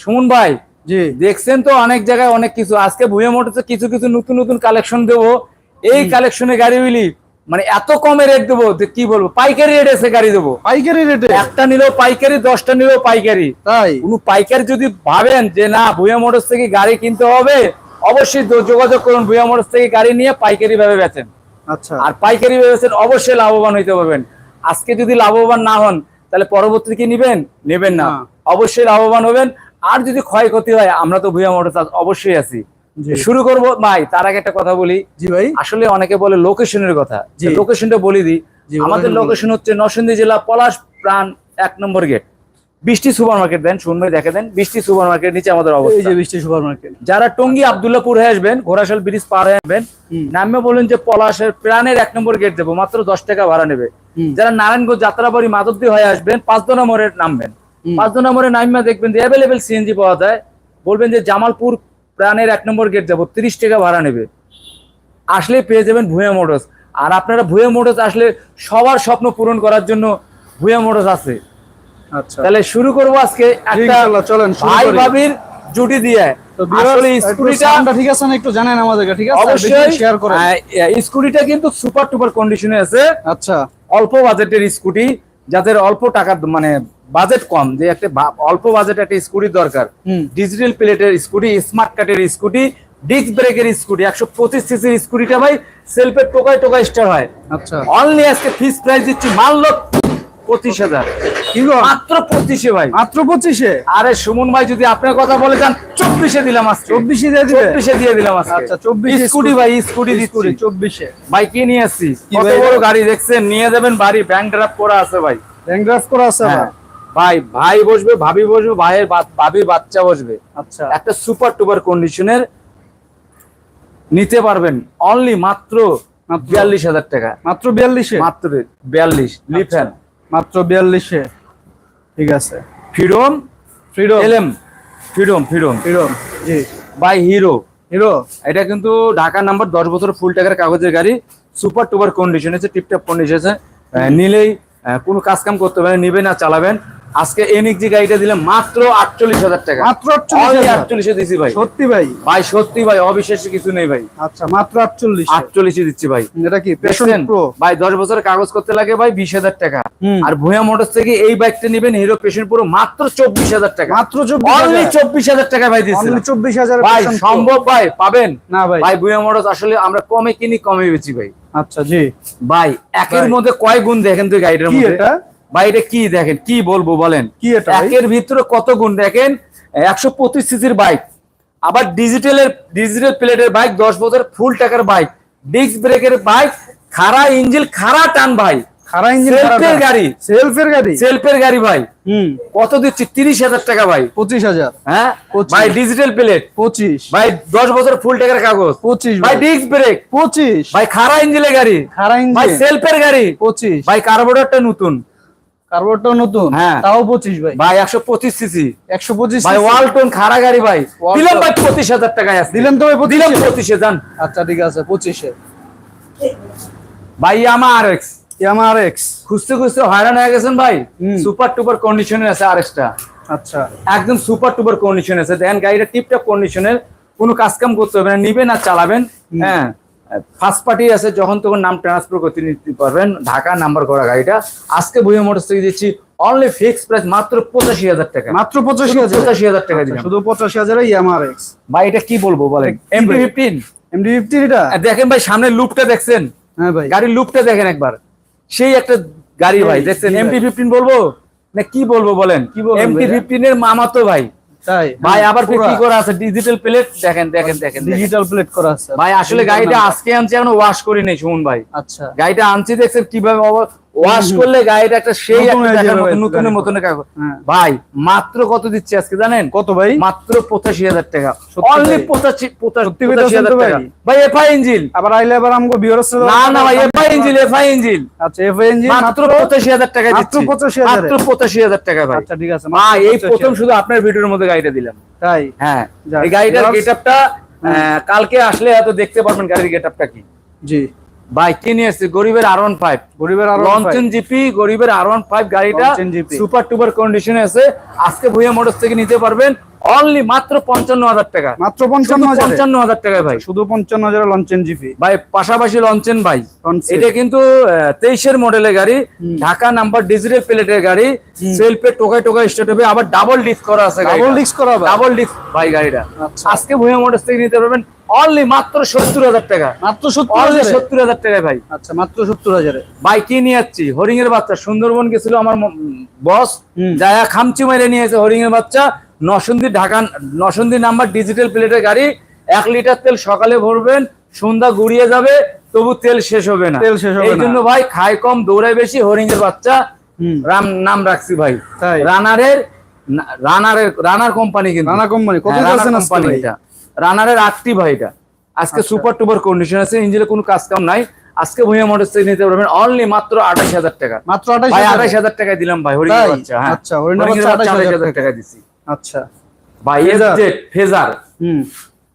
সুমন ভাই জি দেখছেন তো অনেক জায়গায় অনেক কিছু। আজকে ভুয়া মোটরসে কিছু কিছু নতুন নতুন কালেকশন দেবো। এই কালেকশনে গাড়ি হইলি মানে এত কমে রেট দেবো কি বলব পাইকারি রেট এসে গাড়ি দেবো। পাইকারি রেটে একটা নিলেও পাইকারি দশটা নিলেও পাইকারি। তাই? কোনো পাইকারি যদি ভাবেন যে না ভুয়া মোটরস থেকে গাড়ি কিনতে হবে অবশ্যই যোগাযোগ করুন ভুয়া মোটরস থেকে গাড়ি নিয়ে পাইকারি ভাবে বেচেন। আচ্ছা। আর পাইকারি ভেবেছেন অবশ্যই লাভবান হইতে পারবেন। আজকে যদি লাভবান না হন তাহলে পরবর্তী কি নিবেন? নেবেন না। অবশ্যই লাভবান হবেন। আর যদি ক্ষয়ক্ষতি হয় আমরা তো ভুয়া মোটর অবশ্যই আছি। শুরু করব ভাই তার আগে একটা কথা বলি। জি ভাই। আসলে অনেকে বলে লোকেশনের কথা। লোকেশনটা বলে দিই। আমাদের লোকেশন হচ্ছে নরসিংদী জেলা পলাশ প্রাণ এক নম্বর গেট। বৃষ্টি সুপার মার্কেট দেন শুনবে দেখে দেন। বৃষ্টি সুপার মার্কেট নিচে আমাদের অবস্থা যে বৃষ্টি সুপার মার্কেট যারা টঙ্গী আবদুল্লাপুর হয়ে আসবেন ঘোড়াশাল ব্রিজ পার হয়ে আসবেন নামে বলেন যে পলাশের প্রাণের এক নম্বর গেট দেবো মাত্র দশ টাকা ভাড়া নেবে। যারা নারায়ণগঞ্জ যাত্রাবাড়ি মাধবদী হয়ে আসবেন পাঁচ মোড়ে নামবেন। হুম। পাঁচদোনা মোড়ে নামিয়া দেখবেন যে অ্যাভেলেবেল সিএনজি পাওয়া যায়। বলবেন যে জামালপুর প্রাণের এক নম্বর গেট যাব তিরিশ টাকা ভাড়া নেবে। আসলে পেয়ে যাবেন ভুয়া মোটরস আর আপনারা ভুয়া মোটরস আসলে সবার স্বপ্ন পূরণ করার জন্য ভুয়া মোটরস আছে। আচ্ছা। তাহলে শুরু করব আজকে একটা চলেন ভাই ভাবির জুটি দিয়ে। তো আসলে স্কুটিটা ঠিক আছে না একটু জানেন আমাদেরকে ঠিক আছে? অবশ্যই। শেয়ার করেন। স্কুটিটা কিন্তু সুপার টুপার কন্ডিশনে আছে। আচ্ছা। অল্প বাজেটের স্কুটি যাদের অল্প টাকার মানে বাজেট কম যে একটা অল্প বাজেট একটা স্কুটি দরকার। ডিজিটাল প্লেটের স্কুটি স্মার্ট কাটের স্কুটি ডিস্ক ব্রেকের স্কুটি একশো পঁচিশ সিসির স্কুটিটা ভাই সেলফের টোকায় টোকায় স্টার হয়। আচ্ছা। অনলি আজকে ফিক্স প্রাইস দিচ্ছি মানল পঁচিশ হাজার। মাত্র পঁচিশে ভাই। মাত্র পঁচিশে? আরে সুমন ভাই যদি আপনার কথা বলে যান চব্বিশে দিলাম আজকে। চব্বিশে দিয়ে দিবে? চব্বিশে দিয়ে দিলাম আজকে। আচ্ছা, 24 স্কুটি ভাই স্কুটি স্কুটি চব্বিশে। ভাই কি নিয়ে আসছি? কত বড় গাড়ি দেখছেন? নিয়ে যাবেন বাড়ি। ব্যাংক ড্রাফট করা আছে ভাই। ব্যাংক ড্রাফট করা আছে হ্যাঁ। ভাই ভাই বসবে ভাবি বসবে ভাইয়ের ভাবির বাচ্চা বসবে। আচ্ছা। একটা সুপার টুপার কন্ডিশনের নিতে পারবেন অনলি মাত্র? বিয়াল্লিশ হাজার টাকা। মাত্র বিয়াল্লিশে? মাত্র বিয়াল্লিশ লিফ্যান মাত্র বিয়াল্লিশে। ঠিক আছে। Freedom freedom LM freedom freedom freedom G. By Hero Hero এটা কিন্তু ঢাকা নাম্বার দশ বছর ফুল টাকার কাগজের গাড়ি। সুপার টুপার কন্ডিশন আছে টিপটপ কন্ডিশন আছে। নিলেই কোনো কাজ কাম করতে পারেন নিবেন আর চালাবেন। আজকে এনিক যে গাড়িটা দিলে মাত্র আটচল্লিশ হাজার টাকা। মাত্র আটচল্লিশ দিছি ভাই। সত্যি ভাই। ভাই সত্যি ভাই অবিশ্বাসী কিছু নেই ভাই। আচ্ছা মাত্র আটচল্লিশ। আটচল্লিশে দিচ্ছি ভাই। এটা কি? ভাই দশ বছরের কাগজ করতে লাগে ভাই বিশ হাজার টাকা। আর ভুয়া মোটরস থেকে এই বাইকটা নিবেন হিরো পেশন পুরো মাত্র চব্বিশ হাজার টাকা। মাত্র চব্বিশ হাজার। টাকা ভাই দিচ্ছি চব্বিশ হাজার ভাই সম্ভব ভাই পাবেন? না ভাই। ভাই ভুয়া মোটরস আসলে আমরা কমে কিনি কমে বেছি ভাই। আচ্ছা জি। ভাই একের মধ্যে কয় গুণ দেখেন তুই গাড়িটার মধ্যে? ভাই এটা কি দেখেন কি বলব বলেন? কি এটা একের ভিতরে কত গুণ দেখেন? একশো পঁচিশ সিসির বাইক। আবার ডিজিটালের ডিজিটাল প্লেটের বাইক দশ বছর ফুল টাকার বাইক। ডিস্ক ব্রেকের বাইক খাড়া ইঞ্জিন খাড়া টান ভাই। খারা সেলফের গাড়ি। সেলফের গাড়ি? সেলফের গাড়ি ভাই। হুম। কত দিচ্ছি? তিরিশ হাজার টাকা ভাই। পঁচিশ হাজার। হ্যাঁ? ভাই ডিজিটাল প্লেট পঁচিশ। ভাই দশ বছর ফুল টাকার কাগজ। পঁচিশ ভাই ডিস্ক ব্রেক পঁচিশ। ভাই খাড়া ইঞ্জিনের গাড়ি। খারা ভাই ইঞ্জিন সেলফের গাড়ি। পঁচিশ। ভাই কার্বোরেটরটা নতুন। কার্বোটাও নতুন? হ্যাঁ। তাও পঁচিশ ভাই। ভাই একশো পঁচিশ সিসি একশো পঁচিশ ভাই ওয়ালটন খাড়া গাড়ি ভাই। দিলাম ভাই পঁচিশ হাজার টাকায় আছে দিলেন তো ভাই দিলাম আচ্ছা ঠিক আছে ভাই এক্স খুঁজতে খুঁজতে হয়রান হয়ে গেছেন ভাই। সুপার টুপার কন্ডিশনে আছে আর এক্সটা আচ্ছা। একদম সুপার টুপার কন্ডিশন আছে। দেখেন গাড়িটা টিপটপ কন্ডিশনের কোনো কাজ কাম করতে হবে না। নিবেন আর চালাবেন। হ্যাঁ। ফার্স্ট পার্টি আছে যখন তখন নাম ট্রান্সফার করতে নিতে পারবেন। ঢাকা নাম্বার করা গাড়িটা। আজকে ভুয়া মোটরস থেকে দিচ্ছি অনলি ফিক্স প্রাইস মাত্র পঁচাশি হাজার টাকা। মাত্র পঁচাশি হাজার। পঁচাশি হাজার টাকা আচ্ছা, দিলাম। শুধু পঁচাশি হাজারে এমআর এক্স ভাই এটা কি বলব বলেন? ভাই? ফিফটিন এমডি ফিফটি এটা? দেখেন ভাই সামনের লুকটা দেখছেন? হ্যাঁ ভাই। গাড়ির লুকটা দেখেন একবার। সেই একটা গাড়ি ভাই দেখছেন। এমটি ফিফটিন বলব? না কি বলব বলেন? কি বলব ভাইয়া? ফিফটিন এর মামাতো ভাই। তাই? ভাই আবার কি করা আছে? ডিজিটাল প্লেট দেখেন দেখেন দেখেন। ডিজিটাল প্লেট করা আছে। ভাই আসলে গাড়িটা আজকে আনছি এখন ওয়াশ করি নাই সুমন ভাই। আচ্ছা। গাড়িটা আনছি দেখছেন কীভাবে ওয়াশ করলে গাড়িটা একটা সেই নতুন হয়ে নতুনের মতন হ্যাঁ। ভাই মাত্র কত দিচ্ছে আজকে জানেন? কত ভাই? মাত্র পঁচাশি হাজার টাকা। অনলি? পঁচাশি পঁচাশি হাজার টাকা। ভাই? FI engine. আবার আইলে আবার আমগো বিওরস না না ভাই এফআই ইঞ্জিন এফআই ইঞ্জিন। আচ্ছা এফ ইঞ্জিন মাত্র পঁচাশি হাজার টাকা মাত্র 85,000 মাত্র পঁচাশি হাজার টাকা ভাই। আচ্ছা ঠিক আছে ভাই এই প্রথম শুধু আপনার ভিডিওর মধ্যে গাড়িটা দিলাম। তাই? হ্যাঁ। এই গাড়িটার গেটআপটা কালকে আসলে এত দেখতে পারবেন গাড়ির গেটআপটা কি। জি। ভাই কি নিয়ে এসেছে গরিবের আর ওয়ান ফাইভ গরিবের আরও লঞ্চন জিপি গরিবের আর ওয়ান ফাইভ গাড়িটা সুপার টুপার কন্ডিশনে আছে। আজকে ভুয়া মোটরস থেকে নিতে পারবেন। অনলি মাত্র পঞ্চান্ন হাজার টাকা। মাত্র পঞ্চান্ন পঞ্চান্ন হাজার টাকায় ভাই। শুধু পঞ্চান্ন হাজার লঞ্চেন জিপি ভাই পাশাপাশি লঞ্চেন ভাই। এটা কিন্তু তেইশের মডেলের গাড়ি ঢাকা নাম্বার ডিজিটাল প্লেটের গাড়ি সেলফে টোকাই টোকাই স্টার্ট হবে আবার ডাবল ডিস্ক করা আছে ডাবল ডিস্ক করা ডাবল ডিস্ক ভাই গাড়িটা। আচ্ছা। আজকে ভুয়া মোটরস থেকে নিতে পারবেন অনলি মাত্র সত্তর হাজার টাকা। মাত্র সত্তর হাজার? টাকায় ভাই। আচ্ছা মাত্র সত্তর হাজারে। ভাই কি নিয়ে যাচ্ছি? হরিং এর বাচ্চা। সুন্দরবন গেছিল আমার বস। যায়া খামচি মেরে নিয়েছে হরিং এর বাচ্চা। নসন্দি ঢাকা নসন্দি নাম্বার ডিজিটাল প্লেটের গাড়ি। এক লিটার তেল সকালে ভরবেন সন্ধ্যা গুড়িয়ে যাবে তবু তেল শেষ হবে না। তেল শেষ হবে এই জন্য ভাই খায় কম দৌড়ায় বেশি হরিং এর বাচ্চা রাম নাম রাখছি ভাই। রানারের রানারের রানার কোম্পানি কিন্তু। রানা কোম্পানি কত হ্যাঁ, পার্সেন্ট কোম্পানি এটা। রানারের আটটি ভাই এটা। আজকে। সুপার টুপার কন্ডিশন আছে ইঞ্জিনে কোনো কাজ কাম নাই। আজকে ভুঁইয়া মোটরস থেকে নিতে পারবেন অনলি মাত্র আঠাশ হাজার টাকা। মাত্র আঠাশ হাজার। টাকায় দিলাম ভাই হরিণ? বাচ্চা হ্যাঁ। আচ্ছা, হরিণের হরিণের বাচ্চা বাচ্চা 28,000 আঠাশ হাজার টাকা। দিছি। আচ্ছা। ফেজার? FZ fazer. হুম।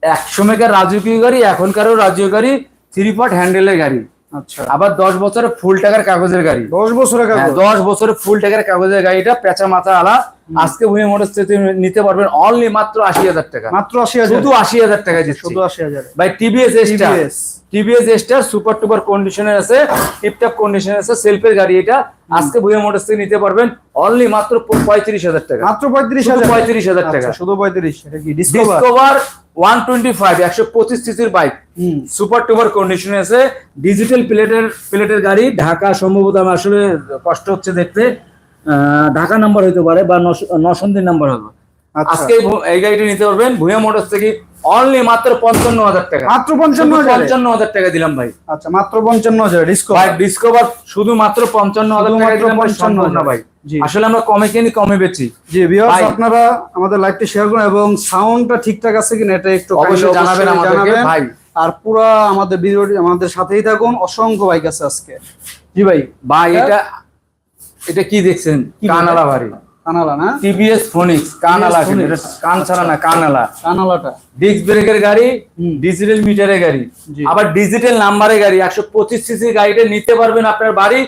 একশো মেগার রাজকীয় গাড়ি এখনকারও রাজকীয় গাড়ি থ্রি পট হ্যান্ডেলের গাড়ি। আচ্ছা। আবার দশ বছরের ফুল টাকার কাগজের গাড়ি। দশ বছরের হ্যাঁ, কাগজ? দশ বছরের ফুল টাকার কাগজের গাড়িটা পেঁচা মাথা আলা। আজকে ভুঁইয়া মোটরস নিতে পারবেন অনলি মাত্র আশি হাজার টাকা। মাত্র আশি হাজার। শুধু আশি হাজার টাকা দিচ্ছি। শুধু আশি হাজার। ভাই TVS TVS TVS star super টুপার কন্ডিশনের আছে টিপটপ কন্ডিশনের আছে সেলফের গাড়ি এটা। আজকে ভুয়া মোটরস থেকে নিতে পারবেন অনলি মাত্র পঁয়ত্রিশ হাজার টাকা। মাত্র পঁয়ত্রিশ শুধু হাজার টাকা। আচ্ছা, শুধু পঁয়ত্রিশ ডিসকভার ওয়ান টোয়েন্টি ফাইভ একশো পঁচিশ সিসির বাইক সুপার টুপার কন্ডিশনে আছে। ডিজিটাল প্লেটের প্লেটের গাড়ি ঢাকা সম্ভবত আমার আসলে কষ্ট হচ্ছে দেখতে। ঢাকা নাম্বার হইতে পারে বা নস- নসন্দির নাম্বার হবে। আচ্ছা। আজকে এই গাড়িটা নিতে পারবেন ভুয়া মোটরস থেকে অনলি মাত্র পঞ্চান্ন হাজার টাকা। মাত্র পঞ্চান্ন পঞ্চান্ন হাজার? টাকা দিলাম ভাই। আচ্ছা মাত্র পঞ্চান্ন হাজার ভাই ডিসকভার শুধু মাত্র পঞ্চান্ন হাজার টাকা দিলাম ভাই, 55 না ভাই। আসলে আমরা কমে কিনি কমে বেচি। জি ভিউয়ার্স। আপনারা আমাদের লাইভটি শেয়ার করুন এবং সাউন্ডটা ঠিকঠাক আছে কিনা এটা একটু অবশ্যই জানাবেন আমাদেরকে, ভাই। আর পুরা আমাদের ভিডিওটি আমাদের সাথেই থাকুন। অসংখ্য বাইক আছে আজকে। জি ভাই। ভাই এটা এটা কি দেখছেন? কানালা বাড়ি। কানালা না? টিভিএস ফোনিক্স কানালা। এটা কান ছাড়া না কানালা। কানালাটা। ডিস্ক ব্রেকের গাড়ি। ডিজিটাল মিটারের গাড়ি। আবার ডিজিটাল নাম্বারের গাড়ি একশো পঁচিশ সিসি গাড়িটা নিতে পারবেন আপনার বাড়ি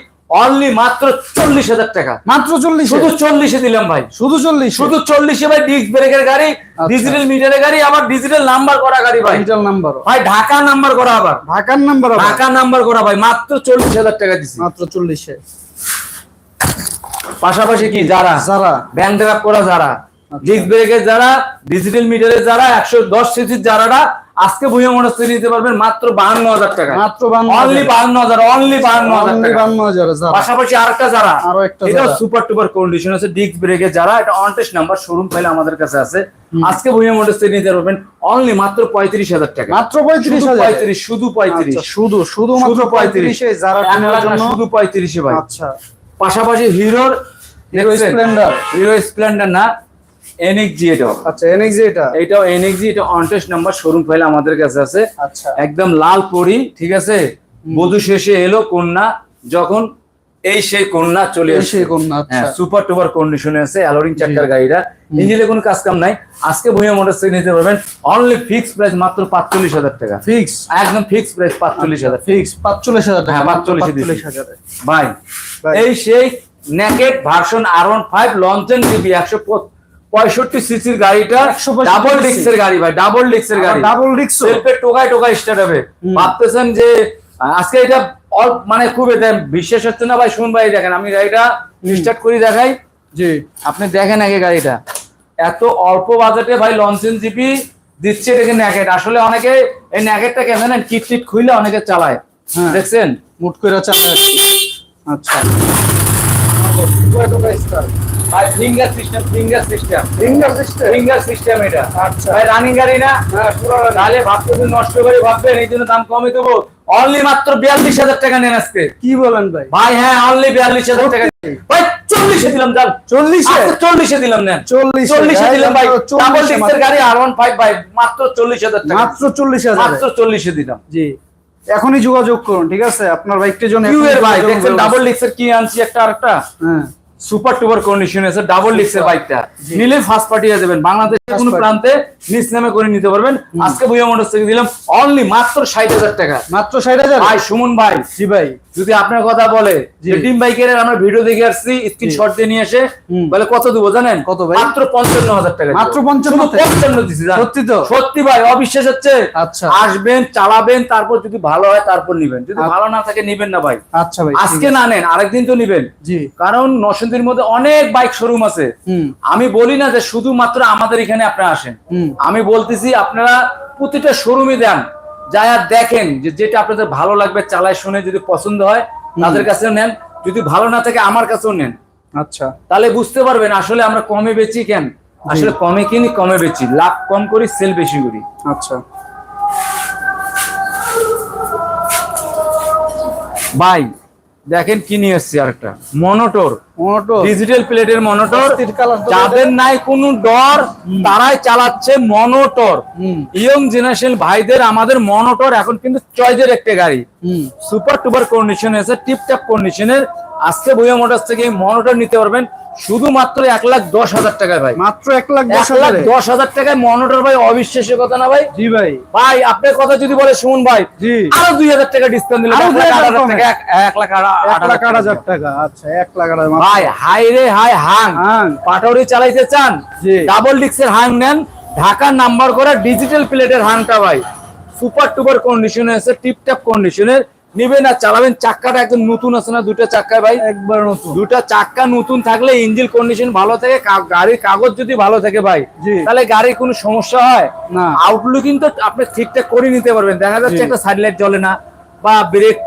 অনলি মাত্র চল্লিশ হাজার টাকা। মাত্র চল্লিশ? শুধু চল্লিশে দিলাম ভাই। শুধু চল্লিশ? শুধু চল্লিশে ভাই ডিস্ক ব্রেকের গাড়ি ডিজিটাল মিটারের গাড়ি আবার ডিজিটাল নাম্বার করা গাড়ি ভাই। ডিজিটাল নাম্বার ভাই ঢাকা নাম্বার করা আবার। ঢাকার নাম্বার ঢাকা নাম্বার করা ভাই মাত্র চল্লিশ হাজার টাকা দিচ্ছি মাত্র চল্লিশে। পাশাপাশি কি যারা? যারা। ড্রাফট করা যারা? ডিস্ক ব্রেকের যারা ডিজিটাল মিটারের যারা একশো দশ সিসির যারাটা আজকে ভুয়া মনস্থ নিতে পারবেন মাত্র বাহান্ন হাজার টাকা মাত্র অনলি বাহান্ন হাজার অনলি বাহান্ন হাজার বান্ন হাজার পাশাপাশি আরেকটা যারা আরও একটা এটা সুপার টুপার কন্ডিশন আছে ডিস্ক ব্রেকের যারা এটা অনটেস্ট নাম্বার শোরুম ফাইল আমাদের কাছে আছে। আজকে ভুয়া মনস্থ নিতে পারবেন অনলি মাত্র পঁয়ত্রিশ হাজার টাকা। মাত্র পঁয়ত্রিশ পঁয়ত্রিশ শুধু পঁয়ত্রিশ। আচ্ছা, শুধু শুধু পঁয়ত্রিশ। পঁয়ত্রিশে যারা কেনার জন্য শুধু পঁয়ত্রিশে ভাই। আচ্ছা। পাশাপাশি হিরোর হিরো স্প্লেন্ডার হিরো স্প্লেন্ডার না এনএক্সজি এটাও। আচ্ছা এনএক্সজি এটা? এটাও এনএক্সজি এটা অনটেস্ট নাম্বার শোরুম ফাইল আমাদের কাছে আছে। আচ্ছা। একদম লাল পরি ঠিক আছে? বধু শেষে এলো কন্যা যখন এই সেই কন্যা চলে কন্যা, আচ্ছা। সুপার টুপার কন্ডিশনে আছে অ্যালোরিং চাকার গাড়িটা। ইঞ্জিনে কোনো কাজ কাম নাই। আজকে ভুঁইয়া মোটর থেকে নিতে পারবেন। অনলি ফিক্স প্রাইস মাত্র পাঁচচল্লিশ হাজার টাকা। ফিক্স একদম ফিক্স প্রাইস পাঁচচল্লিশ হাজার। ফিক্স পাঁচচল্লিশ হাজার টাকা হ্যাঁ, 45 দিছি। পাঁচচল্লিশ হাজারে। ভাই। এই সেই নেকেট ভার্সন আর ওয়ান ফাইভ লঞ্চেন জিবি একশো পঁয়ষট্টি সিসির গাড়িটা ডাবল ডিক্সের গাড়ি ভাই ডাবল ডিক্সের গাড়ি। ডাবল সেলফে টোকায় টোকায় স্টার্ট হবে। ভাবতেছেন যে আজকে এটা অল্প মানে খুব এটা বিশ্বাস হচ্ছে না ভাই? শুন ভাই দেখেন আমি গাড়িটা স্টার্ট করি দেখাই। জি। আপনি দেখেন আগে গাড়িটা। এত অল্প বাজেটে ভাই লঞ্চেন জিপি দিচ্ছে এটাকে ন্যাকেট আসলে অনেকে এই ন্যাকেটটা কেন জানেন? কিট টিট খুইলে অনেকে চালায়। হ্যাঁ। দেখছেন? মুট করে চালায় কি। আচ্ছা। ভাই finger system finger system. Finger system? Finger system এটা। আচ্ছা। ভাই রানিং গাড়ি না? হ্যাঁ তাহলে ভাবতেছেন নষ্ট করে ভাববেন এই জন্য দাম কমে দেবো। অনলি মাত্র বিয়াল্লিশ হাজার টাকা নেন আজকে। কি বলেন ভাই? ভাই হ্যাঁ অনলি বিয়াল্লিশ হাজার টাকা। ভাই চল্লিশে দিলাম যান। চল্লিশে? চল্লিশে দিলাম নেন। চল্লিশে। চল্লিশে ভাই, দিলাম ভাই। ডাবল 40 গাড়ি আর ওয়ান ফাইভ ভাই মাত্র চল্লিশ হাজার টাকা। মাত্র চল্লিশ হাজার। মাত্র চল্লিশে দিলাম। জি। এখনই যোগাযোগ করুন ঠিক আছে? আপনার বাইকটির জন্য ভাই দেখছেন। ডাবল কি আনছি একটা আরেকটা হ্যাঁ। সুপার টুপার কন্ডিশন আছে ডাবল ডিক্সের বাইকটা নিলে ফার্স্ট পার্টি হয়ে যাবেন। বাংলাদেশের কোনো প্রান্তে নিজ নামে করে নিতে পারবেন। আজকে ভুইয়া মোটরস থেকে দিলাম অনলি মাত্র ষাট হাজার টাকা। মাত্র ষাট হাজার? ভাই সুমন ভাই জি ভাই। যদি আপনার কথা বলে টিম বাইকের আমরা ভিডিও দেখে আসছি স্ক্রিনশট দিয়ে নিয়ে এসে বলে কত দেবো জানেন? কত ভাই? মাত্র পঞ্চান্ন হাজার টাকা মাত্র দেবো। 55 শুধু তে? পঞ্চান্ন দিছি সত্যি তো? সত্যি ভাই অবিশ্বাস হচ্ছে। আচ্ছা। আসবেন চালাবেন তারপর যদি ভালো হয় তারপর নিবেন। যদি আচ্ছা। ভালো না থাকে নিবেন না ভাই। আচ্ছা ভাই আজকে না নেন আরেকদিন তো নিবেন। জি। কারণ নরসিংদীর মধ্যে অনেক বাইক শোরুম আছে। আমি বলি না যে শুধুমাত্র আমাদের এখানে আপনারা আসেন। আমি বলতেছি আপনারা প্রতিটা শোরুমে দেন যা দেখেন যে যেটা আপনাদের ভালো লাগবে চালায় শুনে যদি পছন্দ হয় তাদের কাছেও নেন। যদি ভালো না থাকে আমার কাছেও নেন। আচ্ছা। তাহলে বুঝতে পারবেন আসলে আমরা কমে বেচি কেন? আসলে কমে কিনি কমে বেচি। লাভ কম করি সেল বেশি করি। আচ্ছা। ভাই দেখেন কি নিয়ে এসছি আরেকটা। মনোটর। মনোটর। ডিজিটাল প্লেটের মনোটর। যাদের নাই কোনো ডর তারাই চালাচ্ছে মনোটর। ইয়ং জেনারেশন ভাইদের আমাদের মনোটর এখন কিন্তু চয়েজের একটা গাড়ি। সুপার টুপার কন্ডিশন আছে টিপটপ কন্ডিশনের আসছে বইয়া মোটরস থেকে মনোটর নিতে পারবেন। শুধুমাত্র এক লাখ দশ হাজার টাকায় ভাই। মাত্র এক লাখ এক লাখ দশ হাজার টাকায় মনোটর ভাই অবিশ্বাসের কথা না ভাই? জি ভাই। ভাই আপনার কথা যদি বলে শুন ভাই জি। আরও দুই হাজার টাকা ডিসকাউন্ট দিলে এক লাখ আট হাজার টাকা। আচ্ছা এক লাখ আট ভাই হাই রে হাই হাং। হাং। পাটরি চালাইতে চান? জি। ডাবল ডিক্সের হাং নেন। ঢাকার নাম্বার করা ডিজিটাল প্লেটের হাংটা ভাই। সুপার টুপার কন্ডিশনে আছে টিপটপ কন্ডিশনের নিবেন আর চালাবেন। চাক্কাটা একদম নতুন আছে না? দুটো চাক্কায় ভাই? একবার নতুন। দুটা চাক্কা নতুন থাকলে ইঞ্জিন কন্ডিশন ভালো থাকে গাড়ির কাগজ যদি ভালো থাকে ভাই তাহলে গাড়ির কোনো সমস্যা হয়? না। আউটলুকিং তো আপনি ঠিকঠাক করে নিতে পারবেন। দেখা যাচ্ছে একটা সাইড লাইট জ্বলে না বা ব্রেক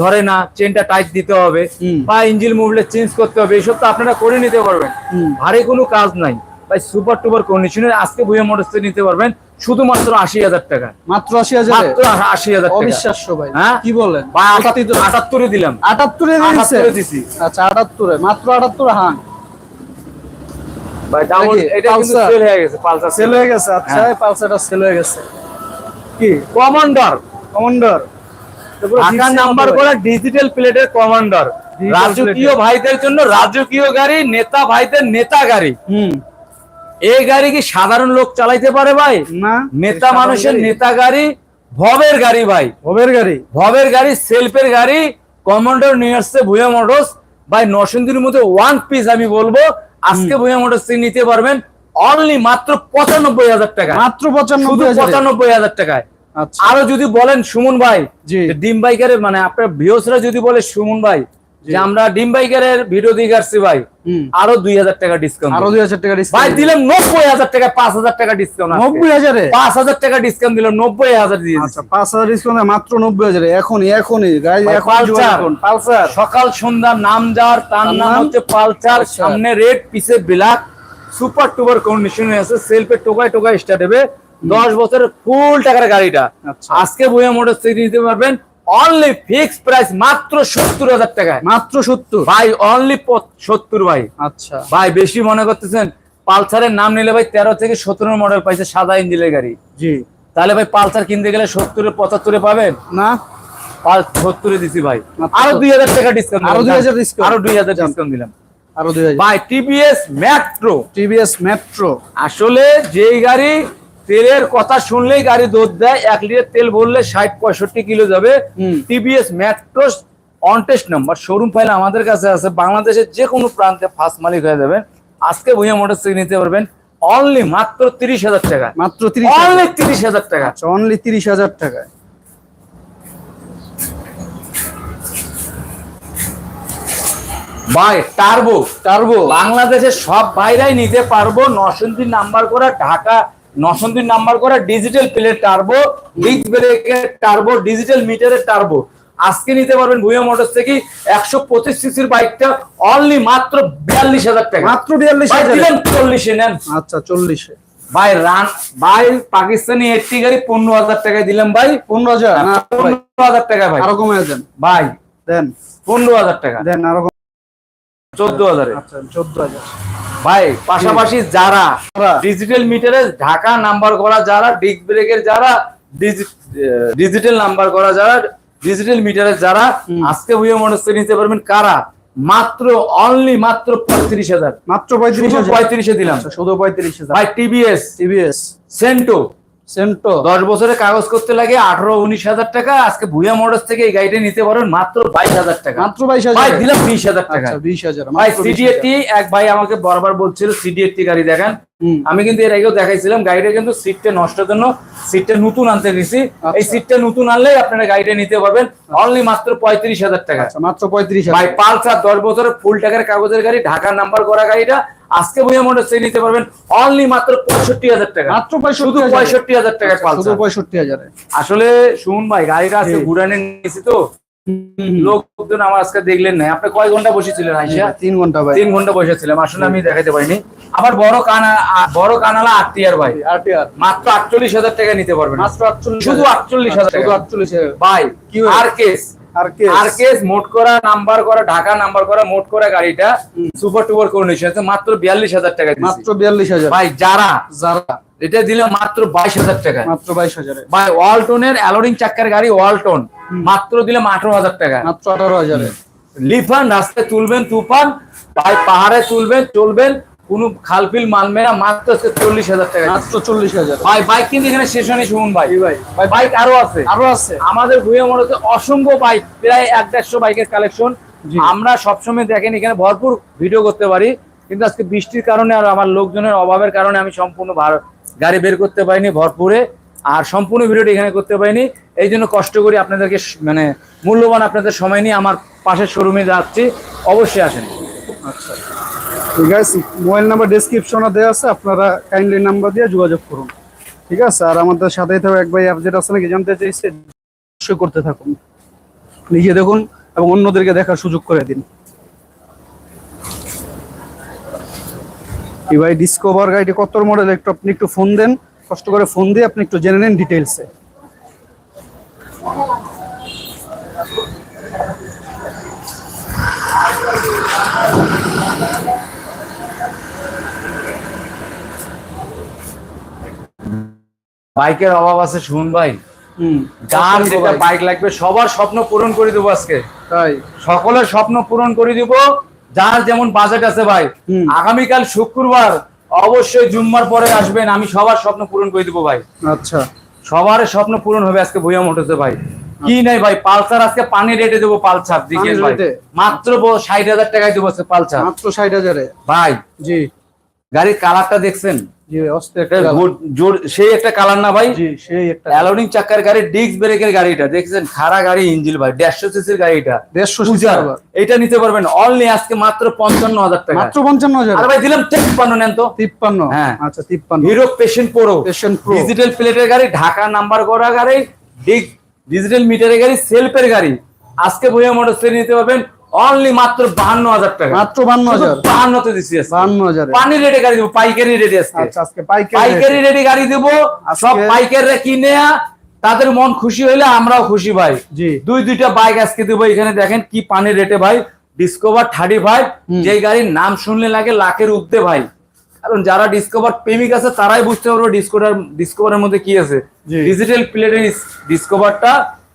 ধরে না চেনটা টাইট দিতে হবে বা ইঞ্জিন মুভলেট চেঞ্জ করতে হবে এইসব তো আপনারা করে নিতে পারবেন। ভারী কোনো কাজ নাই। ভাই সুপার টুপার কন্ডিশনের আজকে বুয়ে মোটরস নিতে পারবেন শুধুমাত্র আশি হাজার টাকা। মাত্র আশি হাজারে? মাত্র আশি হাজার টাকা। অবিশ্বাস্য ভাই। হ্যাঁ? কি বলেন? ভাই আটাত্তর দিলাম। আটাত্তরে দিছি। আচ্ছা আটাত্তরে। মাত্র আটাত্তর হাং ভাই ডাবল এটা কিন্তু সেল হয়ে গেছে পালসার সেল হয়ে গেছে আচ্ছা হ্যাঁ। পালসারটা সেল হয়ে গেছে। কি? কমান্ডার কমান্ডার ঢাকা নাম্বার করা ডিজিটাল প্লেটের কমান্ডার রাজকীয় ভাইদের জন্য রাজকীয় গাড়ি নেতা ভাইদের নেতা গাড়ি। হুম। এই গাড়ি কি সাধারণ লোক চালাইতে পারে ভাই? না নেতা মানুষের নেতা গাড়ি ভবের গাড়ি ভাই। ভবের গাড়ি? ভবের গাড়ি সেলফের গাড়ি কমান্ডার নিয়ে ভুয়া মোটরস। ভাই নরসিংদীর মধ্যে ওয়ান পিস আমি বলব। আজকে ভুয়া মোটরস নিতে পারবেন অনলি মাত্র পঁচানব্বই হাজার টাকা মাত্র পঁচানব্বই হাজার। পঁচানব্বই হাজার টাকায়। আচ্ছা। আরও যদি বলেন সুমন ভাই ডিম বাইকারের মানে আপনার ভিউসরা যদি বলে সুমন ভাই যে আমরা ডিম বাইকারের ভিডিও দিয়ে আসছি ভাই আরও দুই হাজার টাকা ডিসকাউন্ট আরও দুই হাজার টাকা ভাই দিলাম নব্বই হাজার টাকা পাঁচ হাজার টাকা ডিসকাউন্ট নব্বই হাজারে? পাঁচ হাজার টাকা ডিসকাউন্ট দিলাম নব্বই হাজার দিয়ে আচ্ছা পাঁচ হাজার ডিসকাউন্ট মাত্র নব্বই হাজারে। এখনই এখনই। পালসার। সকাল সন্ধ্যা নাম যার তার নাম? হচ্ছে পালচার। সামনে রেড পিছে ব্ল্যাক। সুপার টুপার কন্ডিশনে আছে। সেলফে টোকায় টোকায় স্টার্ট হবে। দশ বছরের ফুল টাকার গাড়িটা। আচ্ছা। আজকে বইয়া মোটর নিতে পারবেন। অনলি ফিক্স প্রাইস মাত্র সত্তর হাজার টাকায় মাত্র সত্তর? ভাই অনলি সত্তর ভাই। আচ্ছা। ভাই বেশি মনে করতেছেন পালসারের নাম নিলে ভাই তেরো থেকে সতেরো মডেল পাইছে সাদা ইঞ্জিনের গাড়ি। জি। তাহলে ভাই পালসার কিনতে গেলে সত্তরে পঁচাত্তরে পাবেন? না। সত্তরে দিছি ভাই। আরও দুই হাজার টাকা ডিসকাউন্ট আরও 2000 discount। আরও দুই হাজার ডিসকাউন্ট দিলাম। আরও দুই হাজার। ভাই টিভিএস মেট্রো টিভিএস মেট্রো আসলে যেই গাড়ি তেলের কথা শুনলেই গাড়ি দৌড় দেয়। এক লিটার তেল বললে ষাট পঁয়ষট্টি কিলো যাবে। TVS metro on test number showroom file আমাদের কাছে আছে। বাংলাদেশের যে কোনো প্রান্তে ফার্স্ট মালিক হয়ে যাবেন। আজকে ভুইয়া মোটর থেকে নিতে পারবেন। অনলি মাত্র তিরিশ হাজার টাকা। মাত্র তিরিশ অনলি তিরিশ হাজার টাকা। আচ্ছা অনলি তিরিশ হাজার টাকায় ভাই টার্বো টার্বো বাংলাদেশের সব ভাইরাই নিতে পারব। নরসিংদীর নাম্বার করা ঢাকা নরসিংদীর নাম্বার করা ডিজিটাল প্লেট টার্বো ডিস্ক ব্রেকের টার্বো ডিজিটাল মিটারের টার্বো আজকে নিতে পারবেন ভুয়া মোটরস থেকে একশো পঁচিশ সিসির বাইকটা অনলি মাত্র বিয়াল্লিশ হাজার টাকা। মাত্র বিয়াল্লিশ চল্লিশে নেন। আচ্ছা চল্লিশে। ভাই রান ভাই পাকিস্তানি এইটটি গাড়ি পনেরো হাজার টাকায় দিলাম ভাই। পনেরো হাজার? পনেরো হাজার টাকা ভাই। আরও কমে দেন ভাই দেন। পনেরো হাজার টাকা। দেন আরও চোদ্দ হাজারে। আচ্ছা চোদ্দ হাজার। ভাই পাশাপাশি যারা। ডিজিটাল মিটারে ঢাকা নাম্বার করা যারা ডিস্ক ব্রেকের যারা ডিজিটাল নাম্বার করা যারা ডিজিটাল মিটারে যারা আজকে হুইও মোটরস নিতে পারবেন কারা? মাত্র অনলি মাত্র পঁয়ত্রিশ হাজার। মাত্র পঁয়ত্রিশ পঁয়ত্রিশে দিলাম। আচ্ছা, শুধু পঁয়ত্রিশ হাজার। ভাই টিভিএস টিভিএস সেন্টো সেন্টো দশ বছরে কাগজ করতে লাগে আঠারো উনিশ হাজার টাকা। আজকে ভুয়া মোটরস থেকে এই গাড়িটা নিতে পারেন মাত্র বাইশ হাজার টাকা। মাত্র বাইশ হাজার। দিলাম বিশ হাজার টাকা। আচ্ছা বিশ হাজার ভাই মাত্র 20,000 সিডিএটি এক ভাই আমাকে বারবার বলছিল সিডিএটি গাড়ি দেখেন। আমি কিন্তু এর আগেও দেখাইছিলাম গাড়িটা কিন্তু সিটটা নষ্টের জন্য সিটটা নতুন আনতে এই আচ্ছা। সিটটা নতুন আনলে আপনারা গাড়িটা নিতে পারবেন। অনলি মাত্র পঁয়ত্রিশ হাজার টাকা। আচ্ছা মাত্র পঁয়ত্রিশ ভাই পালসার দশ বছরের ফুল টাকার কাগজের গাড়ি ঢাকার নাম্বার করা গাড়িটা আজকে বইয়া মোটর সে নিতে পারবেন। অনলি মাত্র পঁয়ষট্টি হাজার টাকা। মাত্র শুধু পঁয়ষট্টি হাজার টাকা আচ্ছা, পালসার। পঁয়ষট্টি হাজার। আসলে শুন ভাই গাড়িটা জি। ঘুরানে নিয়েছি তো। লোকজন আমার আজকে দেখলেন না আপনি কয় ঘণ্টা বসেছিলেন আইসা তিন ঘণ্টা তিন ঘণ্টা বসেছিলাম। আসলে আমি দেখাতে পারিনি। আবার বড় কানা বড় কানালা আটটিয়ার ভাই। আরটিআর মাত্র আটচল্লিশ হাজার টাকা নিতে পারবেন। মাত্র আটচল্লিশ শুধু 48,000 শুধু আটচল্লিশ হাজার। ভাই কি আর কেস আর কেস মোট করা নাম্বার করা ঢাকা নাম্বার করা মোট করা গাড়িটা সুপার টুপার কন্ডিশন মাত্র বিয়াল্লিশ হাজার টাকা মাত্র বিয়াল্লিশ হাজার। ভাই যারা যারা। এটা দিলে মাত্র বাইশ হাজার টাকা। মাত্র বাইশ হাজারে। ভাই ওয়ালটনের অ্যালোরিং চাক্কার গাড়ি ওয়ালটন মাত্র দিলাম আঠারো হাজার টাকা। মাত্র আঠারো হাজারে। লিফান রাস্তায় তুলবেন তুফান ভাই পাহাড়ে তুলবেন চলবেন কোন খালফিল মানবে না মাত্র আজকে চল্লিশ হাজার টাকা। মাত্র চল্লিশ হাজার। ভাই বাইক কিন্তু এখানে শেষ হয়নি শুনুন ভাই। ভাই। ভাই বাইক আরও আছে। আরও আছে। আমাদের ভুয়ে মনে হচ্ছে অসংখ্য বাইক প্রায় এক দেড়শো বাইকের কালেকশন আমরা সবসময় দেখেন এখানে ভরপুর ভিডিও করতে পারি। কিন্তু আজকে বৃষ্টির কারণে আর আমার লোকজনের অভাবের কারণে আমি সম্পূর্ণ গাড়ি বের করতে পারিনি ভরপুরে। আর সম্পূর্ণ ভিডিওটি এখানে করতে পারিনি। এই জন্য কষ্ট করি আপনাদেরকে মানে মূল্যবান আপনাদের সময় নিয়ে আমার পাশের শোরুমে যাচ্ছি। অবশ্যই আসেন। আচ্ছা। ঠিক আছে মোবাইল নাম্বার ডেসক্রিপশনে দেওয়া আছে, আপনারা কাইন্ডলি নাম্বার দিয়ে যোগাযোগ করুন। ঠিক আছে? আর আমাদের সাথেই থাকবে এক ভাই আপডেট আছে নাকি জানতে চাইছে, অবশ্যই করতে থাকুন। নিজে দেখুন এবং অন্যদেরকে দেখার সুযোগ করে দিন। এই ভাই ডিসকভার গাড়িটি কত মডেল একটু আপনি একটু ফোন দেন। কষ্ট করে ফোন দিয়ে আপনি একটু জেনে নেন ডিটেলসে বাইকের অভাব আছে শুন ভাই। যার যেটা বাইক লাগবে সবার স্বপ্ন পূরণ করে দেবো আজকে। তাই। সকলের স্বপ্ন পূরণ করে দিব যার যেমন বাজেট আছে ভাই। আগামীকাল শুক্রবার অবশ্যই জুম্মার পরে আসবেন আমি সবার স্বপ্ন পূরণ করে দিব ভাই। আচ্ছা। সবার স্বপ্ন পূরণ হবে আজকে ভুইয়া মোটরসে ভাই। কি নাই ভাই পালসার আজকে পানি রেটে দেবো পালসার ভাই। রেটে? মাত্র ষাট হাজার টাকায় দেবো আজকে পালসার। মাত্র ষাট হাজারে? ভাই। জি। গাড়ির কালারটা দেখছেন? সেই একটা কালার না ভাই? সেই একটা অ্যালোনিং চাক্কার গাড়ি ডিস্ক ব্রেকের গাড়িটা দেখছেন? গাড়ি ইঞ্জিল ভাই দেড়শো সিসির গাড়িটা। দেড়শো পূজার এটা নিতে পারবেন অনলি আজকে মাত্র পঞ্চান্ন হাজার টাকা। মাত্র পঞ্চান্ন হাজার। আর ভাই দিলাম তেপ্পান্ন নেন তো। তিপ্পান্ন। হ্যাঁ। আচ্ছা তিপ্পান্ন। Hero passion pro Pro। Digital প্লেটের গাড়ি ঢাকা নাম্বার করা গাড়ি ডিজিটাল মিটারের গাড়ি সেলফের গাড়ি। আজকে বইয়া মোটরস নিতে পারবেন অনলি মাত্র বাহান্ন হাজার টাকা। মাত্র হাজার। বাহান্নতে দিচ্ছি পানি রেটে গাড়ি দেবো পাইকারি রেটে আজকে। আচ্ছা আজকে পাইকারি রেটে গাড়ি দেবো সব পাইকাররা কিনে তাদের মন খুশি হইলে আমরাও খুশি ভাই। জি। দুই দুইটা বাইক আজকে দেবো এখানে দেখেন কি পানির রেটে ভাই। Discover thirty five. যে গাড়ির নাম শুনলে লাগে লাখের উঠতে ভাই। কারণ যারা ডিসকভার প্রেমিক আছে তারাই বুঝতে পারবে ডিসকভার ডিসকভারের মধ্যে কি আছে। ডিজিটাল প্লেটের ডিসকভারটা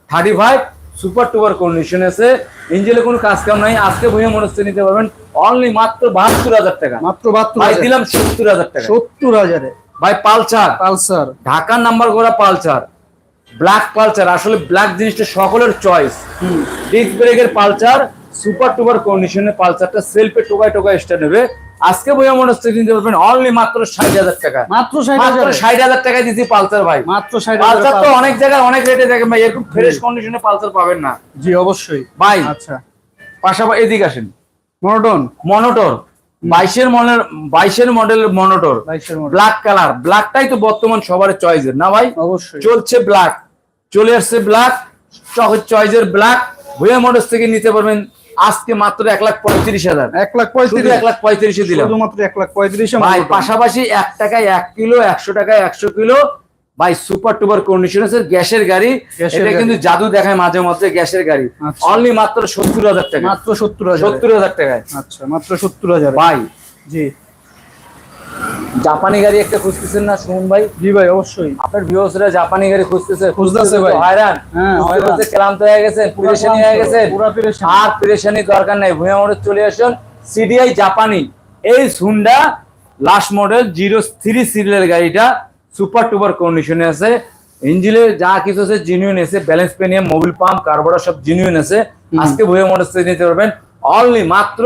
থার্টি ফাইভ সুপার টুপার কন্ডিশন আছে। ইঞ্জিনে কোনো কাজ কাম নাই। আজকে বইয়ে মনে হচ্ছে নিতে পারবেন অনলি মাত্র বাহাত্তর হাজার টাকা। মাত্র বাহাত্তর দিলাম সত্তর হাজার টাকা। সত্তর হাজারে। ভাই পালসার। পালসার। ঢাকার নাম্বার করা পালসার। Black Pulsar. আসলে ব্ল্যাক জিনিসটা সকলের চয়েস ডিস্ক ব্রেকের পালচার সুপার টুপার কন্ডিশনের পালচারটা সেলফে টোকায় টোকায় স্টার নেবে আজকে বইয়া হচ্ছে কিনতে পারবেন অনলি মাত্র ষাট হাজার টাকা। মাত্র ষাট হাজারে টাকায় দিচ্ছি পালসার ভাই। মাত্র ষাট পালসার তো অনেক জায়গায় অনেক রেটে দেখেন ভাই এরকম ফ্রেশ কন্ডিশনে পালসার পাবেন না। জি অবশ্যই। ভাই আচ্ছা। পাশাপাশি এদিকে আসেন। মনোটন মনোটর বাইশের মডেল বাইশের মডেল মনোটর ব্ল্যাক কালার ব্ল্যাকটাই তো বর্তমান সবার চয়েসের না ভাই? অবশ্যই। চলছে ব্ল্যাক চলে আসছে ব্ল্যাক চয়েসের ব্ল্যাক ভুয়া মোটরস থেকে নিতে পারবেন আজকে মাত্র এক লাখ পঁয়ত্রিশ হাজার। এক লাখ পঁয়ত্রিশ। এক লাখ পঁয়ত্রিশে দিলাম। মাত্র এক লাখ পঁয়ত্রিশ ভাই পাশাপাশি এক টাকায় এক কিলো একশো টাকায় একশো কিলো। ভাই সুপার টুপার কন্ডিশন আছে গ্যাসের গাড়ি। এটা কিন্তু জাদু দেখায় মাঝে মধ্যে গ্যাসের গাড়ি। আচ্ছা। অনলি মাত্র সত্তর হাজার টাকা মাত্র সত্তর হাজার। সত্তর হাজার টাকায়। আচ্ছা মাত্র সত্তর হাজার। ভাই জি। জাপানি গাড়ি একটা খুঁজতেছেন না সুমন ভাই? জি ভাই অবশ্যই। আপনার ভিউসরা জাপানি গাড়ি খুঁজতেছে খুঁজতেছে ভাই। হয়রান। হ্যাঁ, খুঁজতে হয়রান। ক্লান্ত হয়ে গেছেন পেরেশানি হয়ে গেছেন। পুরা পেরেশানি। আর পেরেশানি দরকার নাই। ভুঁয়া মোড়ে চলে আসুন। সিডিআই জাপানি। এই Honda last model zero three serial গাড়িটা সুপার টুপার কন্ডিশনে আছে। ইঞ্জিনের যা কিছু আছে জিনিউন আছে। Balance pinion Mobil pump carburettor সব জিনিউন আছে। আজকে ভুঁয়া মোটর নিতে পারবেন। অনলি মাত্র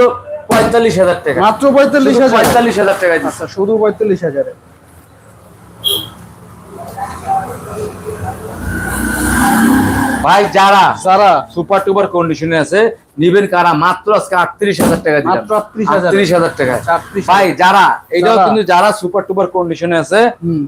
পঁয়তাল্লিশ হাজার টাকা। মাত্র পঁয়তাল্লিশ হাজার? পঁয়তাল্লিশ হাজার টাকা। আচ্ছা শুধু পঁয়তাল্লিশ হাজারে। ভাই যারা সারা সুপার টুপার কন্ডিশনে আছে নিবেন কারা? মাত্র আজকে আটত্রিশ হাজার টাকা দিলাম। মাত্র আটত্রিশ হাজার। টাকা। আচ্ছা, 38,000 ভাই যারা এটাও কিন্তু যারা সুপার টুপার কন্ডিশনে আছে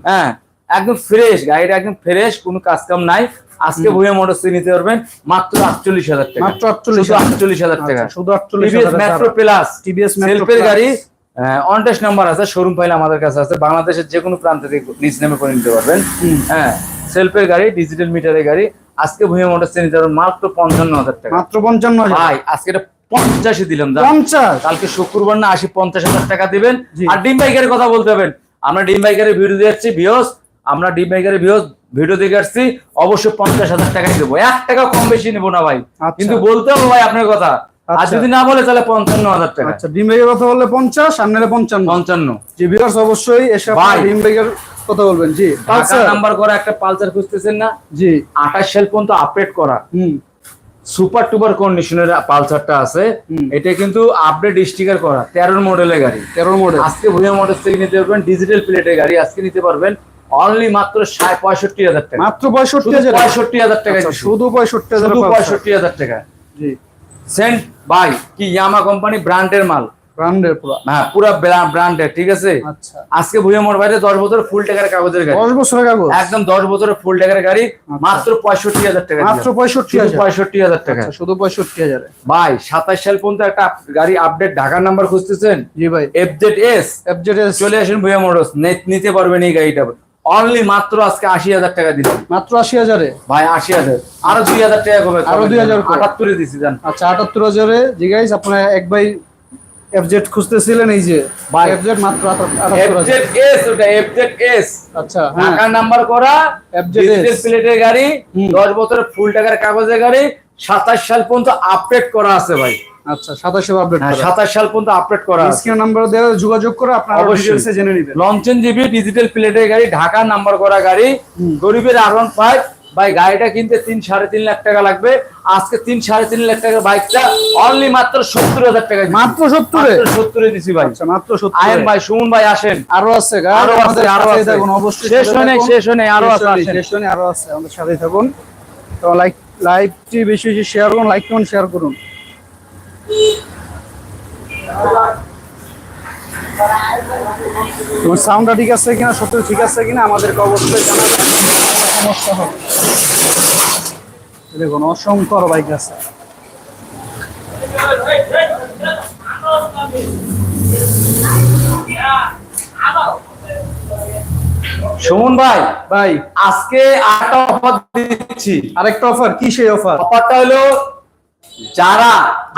হ্যাঁ একদম ফ্রেশ গাড়িটা একদম ফ্রেশ কোনো কাজ কাম নাই। আজকে ভুয়া মোটরস নিতে পারবেন মাত্র আটচল্লিশ হাজার টাকা। মাত্র 48,000 শুধু আটচল্লিশ হাজার টাকা। আচ্ছা, শুধু আটচল্লিশ মেট্রো প্লাস Metro সেলফের গাড়ি অনটেস্ট নাম্বার আছে শোরুম ফাইল আমাদের কাছে আছে। বাংলাদেশের যে কোনো প্রান্ত থেকে নিজ নামে করে নিতে পারবেন। হ্যাঁ সেলফের গাড়ি ডিজিটাল মিটারের গাড়ি। আজকে ভুঁইয়া মোটরস নিতে পারবেন মাত্র পঞ্চান্ন হাজার টাকা। মাত্র পঞ্চান্ন ভাই আজকে এটা পঞ্চাশে দিলাম পঞ্চাশ? কালকে শুক্রবার না আশি পঞ্চাশ হাজার টাকা দিবেন। আর ডিম বাইকারের কথা বলতে হবেন আমরা ডিম বাইকারের ভিডিও দিচ্ছি ভিওস আমরা ডিম বাইকারের ভিওস ভিডিও দেখে আসছি অবশ্যই পঞ্চাশ হাজার টাকাই দেবো। এক টাকা কম বেশি নেব না ভাই। আচ্ছা। কিন্তু বলতে হবে ভাই আপনার কথা। আর আচ্ছা। যদি না বলে তাহলে পঞ্চান্ন হাজার টাকা। আচ্ছা ডিম বেগের কথা বললে পঞ্চাশ সামনে পঞ্চান্ন। পঞ্চান্ন। জি ভিউয়ার্স অবশ্যই এসে। ডিম বেগের কথা বলবেন। জি পালসার নাম্বার করা একটা পালসার খুঁজতেছেন না? জি। আঠাশ সাল পর্যন্ত আপডেট করা। হুম। সুপার টুপার কন্ডিশনের পালসারটা আছে। এটা কিন্তু আপডেট স্টিকার করা। তেরোর মডেলের গাড়ি। তেরো মডেল আজকে ভুয়া মোটরস থেকে নিতে পারবেন। ডিজিটাল প্লেটের গাড়ি আজকে নিতে পারবেন। অনলি মাত্র ষাট পঁয়ষট্টি হাজার টাকা। মাত্র পঁয়ষট্টি হাজার পঁয়ষট্টি হাজার টাকা আচ্ছা, শুধু পঁয়ষট্টি হাজার পঁয়ষট্টি হাজার টাকা। জি। সেন্ট বাই কি ইয়ামা কোম্পানি ব্র্যান্ডের মাল? ব্র্যান্ডের পুরো। হ্যাঁ পুরো ব্র্যান্ডের ঠিক আছে? আচ্ছা। আজকে মোটর বাইরে বছর ফুল টাকার কাগজের গাড়ি। দশ বছরের কাগজ? একদম দশ বছরের ফুল টাকার গাড়ি মাত্র পঁয়ষট্টি হাজার টাকা মাত্র দিলাম। পঁয়ষট্টি শুধু হাজার। পঁয়ষট্টি হাজার টাকা। শুধু পঁয়ষট্টি হাজারে। ভাই সাতাশ সাল পর্যন্ত একটা গাড়ি আপডেট ঢাকার নাম্বার খুঁজতেছেন? জি ভাই। চলে আসেন ভুয়া মোটরস নিতে পারবেন এই গাড়িটা। অনলি মাত্র আজকে আশি হাজার টাকা দিলাম। মাত্র আশি হাজারে? ভাই আশি হাজার। আরও দুই হাজার টাকা কমে আরও 2000 করে। আটাত্তরে দিছি জান। আচ্ছা আটাত্তর হাজারে। জি গাইস আপনার এক ভাই এফজেড খুঁজতেছিলেন এই যে। ভাই। এফজেড মাত্র হাজার। এফজেড এস ওটা এফজেড এস আচ্ছা হ্যাঁ। টাকার নাম্বার করা FZS ডিজিটাল প্লেটের গাড়ি হুম। দশ বছরের ফুল টাকার কাগজের গাড়ি সাতাশ সাল পর্যন্ত আপডেট করা আছে ভাই। আচ্ছা সাতাশে আপডেট হ্যাঁ সাতাশ সাল পর্যন্ত আপডেট করা স্ক্রিন নাম্বার দেওয়া যোগাযোগ করে আপনারা। ডিটেইলসে জেনে নেবেন। লঞ্চন জিবি ডিজিটাল প্লেটের গাড়ি ঢাকা নাম্বার করা গাড়ি। গরিবের আর ওয়ান ফাইভ ভাই গাড়িটা কিনতে তিন সাড়ে তিন লাখ টাকা লাগবে। আজকে তিন সাড়ে তিন লাখ টাকার বাইকটা অনলি মাত্র সত্তর হাজার টাকা। মাত্র সত্তরে? সত্তরে দিছি ভাই। আচ্ছা মাত্র আয়েন ভাই সুমন ভাই আসেন। আরও আছে আরও আছে, আরও আছে। অবশ্যই শেষ সাথে হয় নাই, শেষ হয় নাই, আরও আছে। শেষ হয় আরও আছে আমাদের সাথেই থাকুন। তো লাইক লাইভটি বেশি বেশি শেয়ার করুন লাইক করুন শেয়ার করুন। তোমার সাউন্ডটা ঠিক আছে কিনা সত্য ঠিক আছে কিনা আমাদেরকে অবশ্যই জানাবেন সমস্যা হবে দেখুন অসংখ্য বাইক আছে। সুমন ভাই ভাই। আজকে আটটা অফার দিচ্ছি। আরেকটা অফার কি সেই অফার অফারটা হলো যারা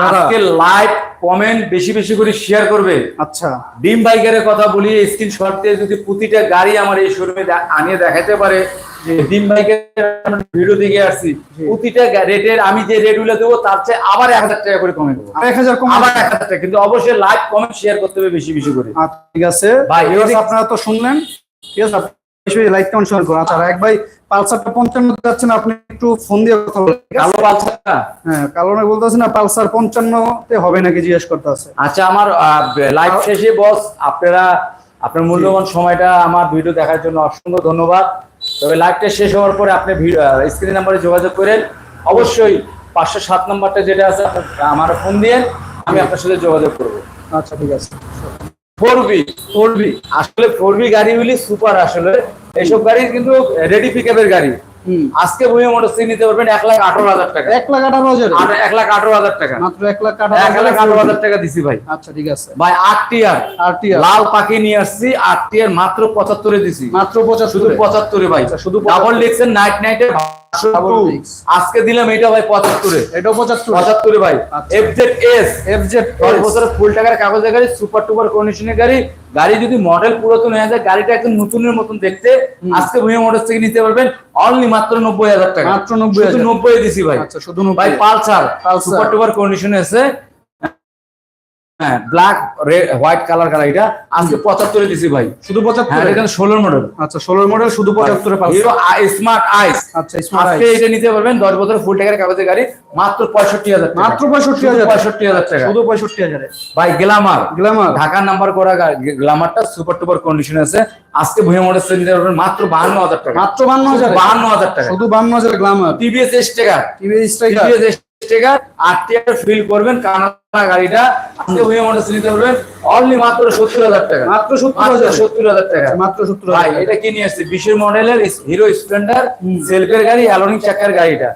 আজকে লাইভ কমেন্ট বেশি বেশি করে শেয়ার করবে আচ্ছা। ডিম বাইকের কথা বলি স্ক্রিন শট দিয়ে যদি প্রতিটা গাড়ি আমার এই শোরুমে আনিয়ে দেখাতে পারে যে ডিম বাইকের ভিডিও দিকে আসছি প্রতিটা রেটের আমি যে রেটগুলো দেবো তার চেয়ে আবার এক হাজার টাকা করে কমে দেবো। এক হাজার কম আবার এক হাজার টাকা কিন্তু অবশ্যই লাইভ কমেন্ট শেয়ার করতে হবে বেশি বেশি করে। আচ্ছা, ঠিক আছে। ভাই, আপনারা তো শুনলেন। ঠিক আছে লাইক কাউন্ট শেয়ার করুন। আচ্ছা এক ভাই পালসারটা পঞ্চান্ন যাচ্ছেন আপনি একটু ফোন দিয়ে কথা বলেন। কালো বাচ্চা হ্যাঁ কারণে বলতেছে না পালসার পঞ্চান্নতে হবে নাকি জিজ্ঞেস করতে আছে। আচ্ছা আমার লাইভ শেষে বস আপনারা আপনার মূল্যবান সময়টা আমার ভিডিও দেখার জন্য অসংখ্য ধন্যবাদ। তবে লাইভটা শেষ হওয়ার পরে আপনি স্ক্রিন নাম্বারে যোগাযোগ করেন। অবশ্যই পাঁচশো সাত নাম্বারটা যেটা আছে আমার ফোন দিয়ে আমি আপনার সাথে যোগাযোগ করব। আচ্ছা ঠিক আছে। ফোর বি ফোর বি আসলে ফোর বি গাড়িগুলি সুপার আসলে। এইসব গাড়ি কিন্তু রেডি পিকআপের গাড়ি। আজকে বইয়ে মোটর নিতে পারবেন এক লাখ আঠারো হাজার টাকা। এক লাখ আঠারো হাজার? এক লাখ আঠারো হাজার টাকা। মাত্র এক লাখ এক লাখ আঠারো হাজার টাকা দিছি ভাই। আচ্ছা ঠিক আছে। ভাই আট টিয়ার। আর টি লাল পাখি নিয়ে আসছি আট টিয়ার মাত্র পঁচাত্তরে দিছি। মাত্র শুধু পঁচাত্তর পঁচাত্তরে ভাই। আচ্ছা, শুধু ডাবল ডিক্সের নাইট six। আজকে দিলাম এটা ভাই পঁচাত্তরে। এটাও পঁচাত্তর। পঁচাত্তরে ভাই। F Z S F Z দশ বছরের ফুল টাকার কাগজের গাড়ি সুপার টুপার কন্ডিশনের গাড়ি। গাড়ি যদি মডেল পুরাতন হয়ে যায় গাড়িটা একদম নতুনের মতন দেখতে আজকে ভূমি মোটরস থেকে নিতে পারবেন অনলি মাত্র নব্বই হাজার টাকা। মাত্র 90,000 শুধু নব্বই দিছি ভাই। আচ্ছা শুধু ভাই নব্বই পালসার। সুপার টুপার কন্ডিশনে আছে। হ্যাঁ ব্ল্যাক হোয়াইট কালার গাড়িটা আজকে পঁচাত্তরে দিছি ভাই। শুধু হ্যাঁ পঁচাত্তর এটা ষোলোর মডেল আচ্ছা ষোলোর মডেল শুধু পঁচাত্তরে হিরো স্মার্ট আইস আচ্ছা আজকে এটা নিতে পারবেন দশ বছর ফুল টাকার কাগজের গাড়ি মাত্র পঁয়ষট্টি হাজার মাত্র 65,000 পঁয়ষট্টি হাজার টাকা। শুধু পঁয়ষট্টি হাজারে। ভাই গ্লামার গ্ল্যামার ঢাকা নাম্বার করা গ্লামারটা সুপার টুপার কন্ডিশন আছে। আজকে ভুয়া মোটরস নিতে পারবেন মাত্র বাহান্ন হাজার টাকা। মাত্র বান্ন হাজার? বাহান্ন হাজার টাকা। শুধু বান্ন হাজার glamour TVS striker TV striker TVS striker RTR feel করবেন কানাডা গাড়িটা আজকে ভুয়া মোটরস নিতে পারবেন অনলি মাত্র সত্তর হাজার টাকা। মাত্র সত্তর হাজার। সত্তর হাজার টাকা। মাত্র সত্তর ভাই এটা কি নিয়ে আসছে? বিশের মডেলের হিরো স্প্লেন্ডার সেলফের গাড়ি অ্যালোনিক চাকার গাড়িটা।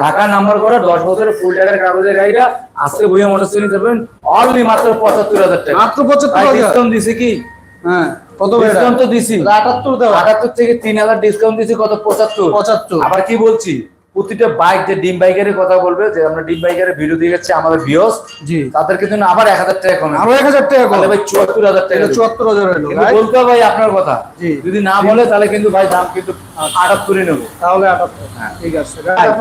ঢাকা নাম্বার করা দশ বছরের ফুল টাকার কাগজের গাড়িটা আজকে মোটরস নিতে পারবেন অনলি মাত্র পঁচাত্তর হাজার টাকা। মাত্র পঁচাত্তর ডিসকাউন্ট দিছে কি? হ্যাঁ কত ভাই ডিসকাউন্ট তো দিছি। আটাত্তর থেকে তিন হাজার ডিসকাউন্ট দিছি কত? পঁচাত্তর। পঁচাত্তর। আবার কি বলছি? প্রতিটা বাইক যে ডিম বাইকের কথা বলবে যে আমরা ডিম বাইকের ভিডিও দিয়ে যাচ্ছি আমাদের ভিউস জি। তাদেরকে জন্য আবার এক হাজার টাকা কমে আরও এক হাজার টাকা কম ভাই চুয়াত্তর হাজার টাকা। চুয়াত্তর হাজার কিন্তু বলতে হবে ভাই আপনার কথা। যদি না বলে তাহলে কিন্তু ভাই দাম কিন্তু আটাত্তরই নেব। তাহলে আটাত্তর। ঠিক আছে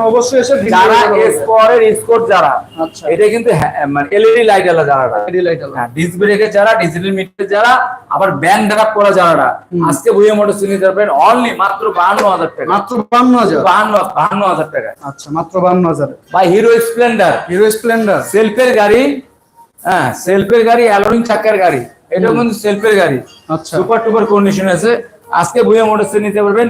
অবশ্যই এসে ভিডিও যারা। স্কোয়ারের স্কোর যারা আচ্ছা। এটা কিন্তু হ্যাঁ, মানে এলইডি লাইট আলা যারা এডি লাইট আলো। হ্যাঁ ডিস্ক ব্রেকের যারা ডিজিটাল মিটার যারা আবার ব্যাংক ড্রাফট করা যারা আজকে বইয়ে মোটর চিনি যাবেন অনলি মাত্র বাহান্ন হাজার টাকা। মাত্র বান্ন হাজার। বাহান্ন বাহান্ন হাজার টাকা। আচ্ছা মাত্র বান্ন হাজার। ভাই হিরো স্প্লেন্ডার হিরো স্প্লেন্ডার সেলফের গাড়ি হ্যাঁ সেলফের গাড়ি অ্যালোরিং চাকার গাড়ি। এটাও কিন্তু সেলফের গাড়ি। আচ্ছা। সুপার টুপার কন্ডিশন আছে। আজকে বইয়ে মোটরস নিতে পারবেন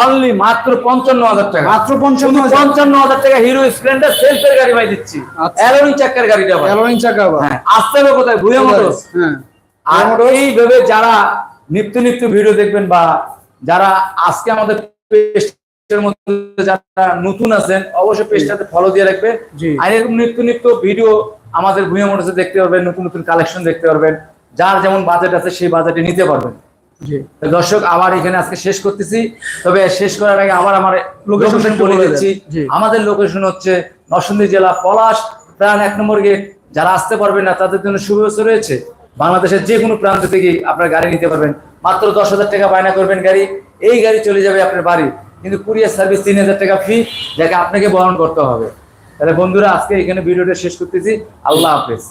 অনলি মাত্র পঞ্চান্ন হাজার টাকা। মাত্র পঞ্চান্ন হাজার। পঞ্চান্ন হাজার টাকা হিরো স্প্লেন্ডার সেলফের গাড়ি ভাই দিচ্ছি। আচ্ছা। অ্যালোরিং চাকার গাড়িটা অ্যালোইন চাকা হ্যাঁ আসতে হবে কোথায়? ভুয়ে মোটরস হ্যাঁ। আর এইভাবে যারা নিত্য নিত্য ভিডিও দেখবেন বা যারা আজকে আমাদের পেজের মধ্যে যারা নতুন আছেন অবশ্যই পেজটাতে ফলো দিয়ে রাখবে। আর এরকম নিত্য নিত্য ভিডিও আমাদের ভুঁইয়া মোটরসে দেখতে পারবেন নতুন নতুন কালেকশন দেখতে পারবেন। যার যেমন বাজেট আছে সেই বাজেটে নিতে পারবেন। দর্শক আবার এখানে আজকে শেষ করতেছি। তবে শেষ করার আগে আবার আমার লোকেশন বলে দিচ্ছি। আমাদের লোকেশন হচ্ছে নরসিংদী জেলা পলাশ প্রাণ এক নম্বর গেট। যারা আসতে পারবেন না তাদের জন্য সুব্যবস্থা রয়েছে। বাংলাদেশের যে কোনো প্রান্ত থেকে আপনার গাড়ি নিতে পারবেন। মাত্র দশ হাজার টাকা বায়না করবেন গাড়ি। এই গাড়ি চলে যাবে আপনার বাড়ি। কিন্তু কুরিয়ার সার্ভিস তিন হাজার টাকা ফি যাকে আপনাকে বহন করতে হবে। তাহলে বন্ধুরা, আজকে এখানে ভিডিওটা শেষ করতেছি। আল্লাহ হাফেজ।